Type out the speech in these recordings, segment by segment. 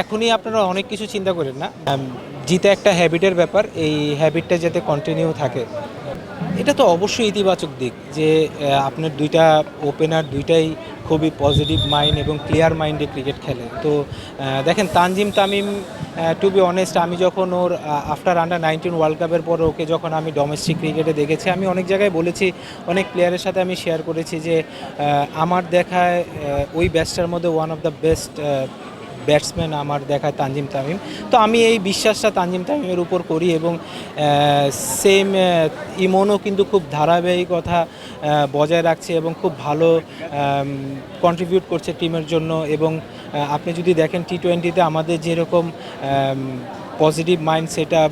এখনই আপনারা অনেক কিছু চিন্তা করেন না। জিতে একটা হ্যাবিটের ব্যাপার, এই হ্যাবিটটা যাতে কন্টিনিউ থাকে। এটা তো অবশ্যই ইতিবাচক দিক যে আপনার দুইটা ওপেনার দুইটাই খুবই পজিটিভ মাইন্ড এবং ক্লিয়ার মাইন্ডে ক্রিকেট খেলে। তো দেখেন Tanzim Tamim to be honest আমি যখন ওর আফটার আন্ডার নাইনটিন ওয়ার্ল্ড কাপের পর ওকে যখন আমি ডোমেস্টিক ক্রিকেটে দেখেছি, আমি অনেক জায়গায় বলেছি, অনেক প্লেয়ারের সাথে আমি শেয়ার করেছি যে আমার দেখায় ওই ব্যাচটার মধ্যে one of the best batsman আমার দেখায় তানজিম তামিম। তো আমি এই বিশ্বাসটা তানজিম তামিমের উপর করি এবং সেম ইমনও কিন্তু খুব ধারাবাহিকতা বজায় রাখছে এবং খুব ভালো কন্ট্রিবিউট করছে টিমের জন্য এবং আপনি যদি দেখেন টি টোয়েন্টিতে আমাদের যেরকম পজিটিভ মাইন্ড সেট আপ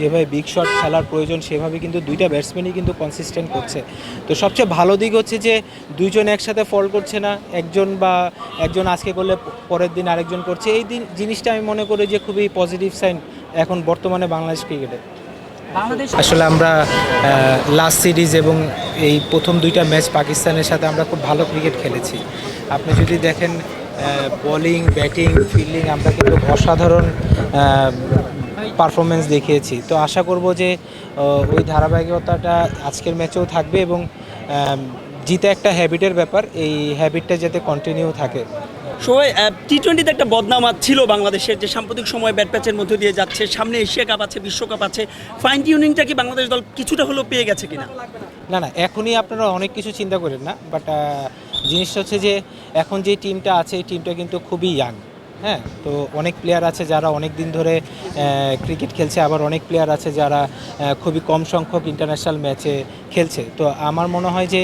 যেভাবে বিগ শট খেলার প্রয়োজন সেভাবে কিন্তু দুইটা ব্যাটসম্যানই কিন্তু কনসিস্টেন্ট করছে। তো সবচেয়ে ভালো দিক হচ্ছে যে দুইজন একসাথে ফল করছে না একজন বা একজন আজকে করলে পরের দিন আরেকজন করছে এই দিন জিনিসটা আমি মনে করি যে খুবই পজিটিভ সাইন এখন বর্তমানে বাংলাদেশ ক্রিকেটে আসলে আমরা লাস্ট সিরিজ এবং এই প্রথম দুইটা ম্যাচ পাকিস্তানের সাথে আমরা খুব ভালো ক্রিকেট খেলেছি। আপনি যদি দেখেন বোলিং ব্যাটিং ফিল্ডিং আমরা কিন্তু অসাধারণ পারফরমেন্স দেখিয়েছি। তো আশা করব যে ওই ধারাবাহিকতাটা আজকের ম্যাচেও থাকবে এবং জিতে একটা হ্যাবিটের ব্যাপার এই হ্যাবিটটা যাতে কন্টিনিউ থাকে। সবাই টি টোয়েন্টিতে একটা বদনাম ছিল বাংলাদেশের যে সাম্প্রতিক সময় ব্যাট প্যাচের মধ্যে দিয়ে যাচ্ছে সামনে এশিয়া কাপ আছে বিশ্বকাপ আছে। ফাইন টিউনিংটা কি বাংলাদেশ দল কিছুটা হলেও পেয়ে গেছে কিনা? না না এখনই আপনারা অনেক কিছু চিন্তা করেন না বাট জিনিসটা হচ্ছে যে এখন যে টিমটা আছে, এই টিমটা কিন্তু খুবই ইয়াং হ্যাঁ? তো অনেক প্লেয়ার আছে যারা অনেক দিন ধরে ক্রিকেট খেলছে, আবার অনেক প্লেয়ার আছে যারা খুবই কম সংখ্যক ইন্টারন্যাশনাল ম্যাচে খেলছে। তো আমার মনে হয় যে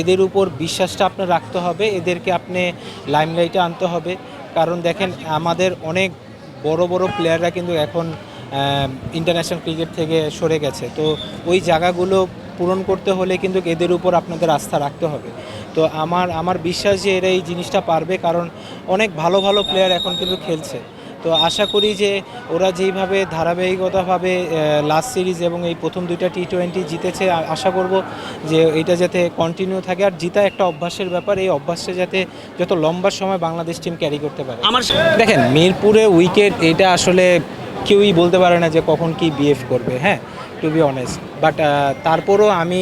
এদের উপর বিশ্বাসটা আপনার রাখতে হবে, এদেরকে আপনি লাইমলাইটে আনতে হবে। কারণ দেখেন, আমাদের অনেক বড় বড় প্লেয়াররা কিন্তু এখন ইন্টারন্যাশনাল ক্রিকেট থেকে সরে গেছে। তো ওই জায়গাগুলো পূরণ করতে হলে কিন্তু এদের উপর আপনাদের আস্থা রাখতে হবে। তো আমার আমার বিশ্বাস যে এরা এই জিনিসটা পারবে, কারণ অনেক ভালো ভালো প্লেয়ার এখন কিন্তু খেলছে। তো আশা করি যে ওরা যেইভাবে ধারাবাহিকতাভাবে লাস্ট সিরিজ এবং এই প্রথম দুইটা টি টোয়েন্টি জিতেছে আশা করব যে এটা যাতে কন্টিনিউ থাকে আর জিতা একটা অভ্যাসের ব্যাপার এই অভ্যাসটা যাতে যত লম্বা সময় বাংলাদেশ টিম ক্যারি করতে পারে। আমার দেখেন মিরপুরে উইকেট এটা আসলে কেউই বলতে পারে না যে কখন কি বিএফ করবে হ্যাঁ টু বি অনেস্ট বাট তারপরও আমি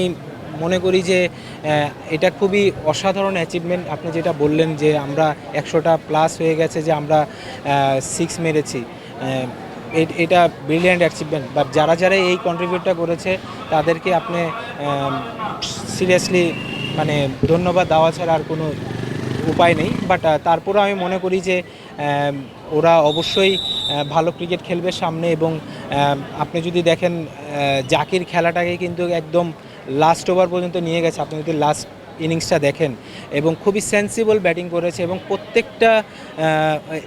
মনে করি যে এটা খুবই অসাধারণ অ্যাচিভমেন্ট আপনি যেটা বললেন যে, আমরা একশোটা প্লাস হয়ে গেছে যে, আমরা সিক্স মেরেছি। এটা ব্রিলিয়ান্ট অ্যাচিভমেন্ট বা যারা যারা এই কন্ট্রিবিউটটা করেছে, তাদেরকে আপনি সিরিয়াসলি মানে ধন্যবাদ দেওয়া ছাড়া আর কোনো উপায় নেই। বাট তারপরেও আমি মনে করি যে ওরা অবশ্যই ভালো ক্রিকেট খেলবে সামনে এবং আপনি যদি দেখেন জাকির খেলাটাকে কিন্তু একদম লাস্ট ওভার পর্যন্ত নিয়ে গেছে। আপনি যদি লাস্ট ইনিংসটা দেখেন এবং খুবই সেন্সিবল ব্যাটিং করেছে এবং প্রত্যেকটা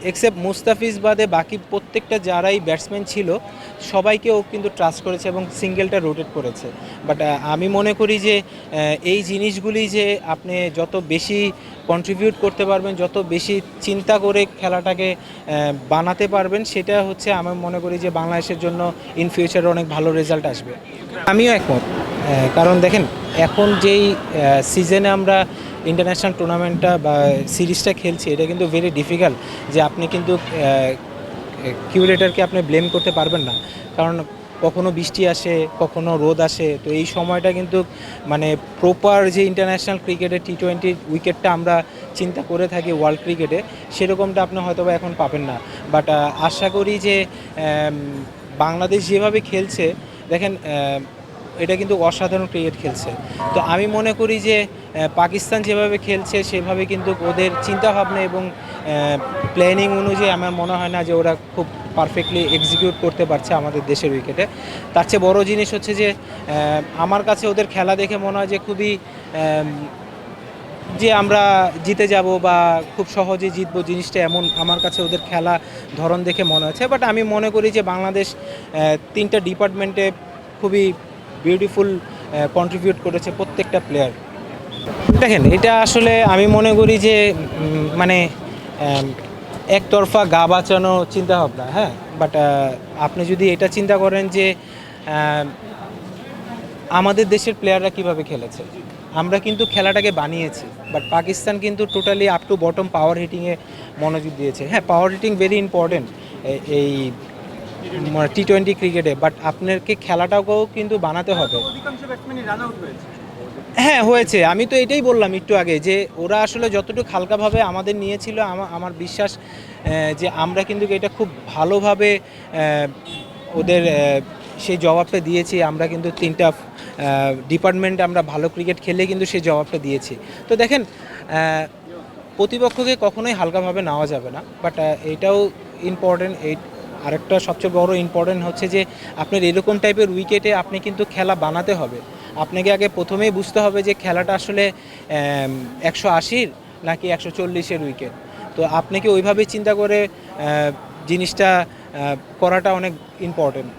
এক্সেপ্ট মুস্তাফিজ বাদে বাকি প্রত্যেকটা যারাই ব্যাটসম্যান ছিল সবাইকে ও কিন্তু ট্রাস্ট করেছে এবং সিঙ্গেলটা রোটেট করেছে। বাট আমি মনে করি যে এই জিনিসগুলি যে আপনি যত বেশি কন্ট্রিবিউট করতে পারবেন, যত বেশি চিন্তা করে খেলাটাকে বানাতে পারবেন, সেটা হচ্ছে আমি মনে করি যে বাংলাদেশের জন্য ইন ফিউচারে অনেক ভালো রেজাল্ট আসবে। আমিও একমত কারণ দেখেন এখন যেই সিজনে আমরা ইন্টারন্যাশনাল টুর্নামেন্টটা বা সিরিজটা খেলছি, এটা কিন্তু ভেরি ডিফিকাল্ট যে আপনি কিন্তু কিউরেটারকে আপনি ব্লেম করতে পারবেন না। কারণ কখনো বৃষ্টি আসে, কখনো রোদ আসে, তো এই সময়টা কিন্তু মানে প্রপার যে ইন্টারন্যাশনাল ক্রিকেটে টি টোয়েন্টি উইকেটটা আমরা চিন্তা করে থাকি ওয়ার্ল্ড ক্রিকেটে সেরকমটা আপনি হয়তো এখন পাবেন না। বাট আশা করি যে বাংলাদেশ যেভাবে খেলছে, দেখেন এটা কিন্তু অসাধারণ ক্রিকেট খেলছে। তো আমি মনে করি যে পাকিস্তান যেভাবে খেলছে, সেভাবে কিন্তু ওদের চিন্তাভাবনা এবং প্ল্যানিং অনুযায়ী আমার মনে হয় না যে ওরা খুব পারফেক্টলি এক্সিকিউট করতে পারছে আমাদের দেশের উইকেটে তার চেয়ে বড় জিনিস হচ্ছে যে আমার কাছে ওদের খেলা দেখে মনে হয় যে খুবই যে আমরা জিতে যাব বা খুব সহজে জিতবো জিনিসটা এমন আমার কাছে ওদের খেলা ধরন দেখে মনে হচ্ছে। বাট আমি মনে করি যে বাংলাদেশ তিনটা ডিপার্টমেন্টে খুবই বিউটিফুল কন্ট্রিবিউট করেছে প্রত্যেকটা প্লেয়ার দেখেন, এটা আসলে আমি মনে করি যে মানে একতরফা গা বাঁচানো চিন্তা ভাবনা হ্যাঁ বাট আপনি যদি এটা চিন্তা করেন যে আমাদের দেশের প্লেয়াররা কীভাবে খেলেছে? আমরা কিন্তু খেলাটাকে বানিয়েছি বাট পাকিস্তান কিন্তু totally up to bottom power হিটিংয়ে মনোযোগ দিয়েছে। হ্যাঁ পাওয়ার হিটিং ভেরি ইম্পর্টেন্ট এই টি টোয়েন্টি ক্রিকেটে বাট আপনাকে খেলাটাকেও কিন্তু বানাতে হবে। হ্যাঁ হয়েছে। আমি তো এটাই বললাম একটু আগে যে ওরা আসলে যতটুকু হালকাভাবে আমাদের নিয়েছিল আমা- আমার বিশ্বাস যে আমরা কিন্তু এটা খুব ভালোভাবে ওদের সেই জবাবটা দিয়েছি। আমরা কিন্তু তিনটা ডিপার্টমেন্ট আমরা ভালো ক্রিকেট খেলে কিন্তু সেই জবাবটা দিয়েছি। তো দেখেন প্রতিপক্ষকে কখনোই হালকাভাবে নেওয়া যাবে না বাট এটাও ইম্পর্টেন্ট এই আরেকটা সবচেয়ে বড় ইম্পর্টেন্ট হচ্ছে যে আপনার এরকম টাইপের উইকেটে আপনি কিন্তু খেলা বানাতে হবে। আপনাকে আগে প্রথমেই বুঝতে হবে যে খেলাটা আসলে একশো আশির নাকি একশো চল্লিশের উইকেট তো আপনাকে ওইভাবেই চিন্তা করে জিনিসটা করাটা অনেক ইম্পর্টেন্ট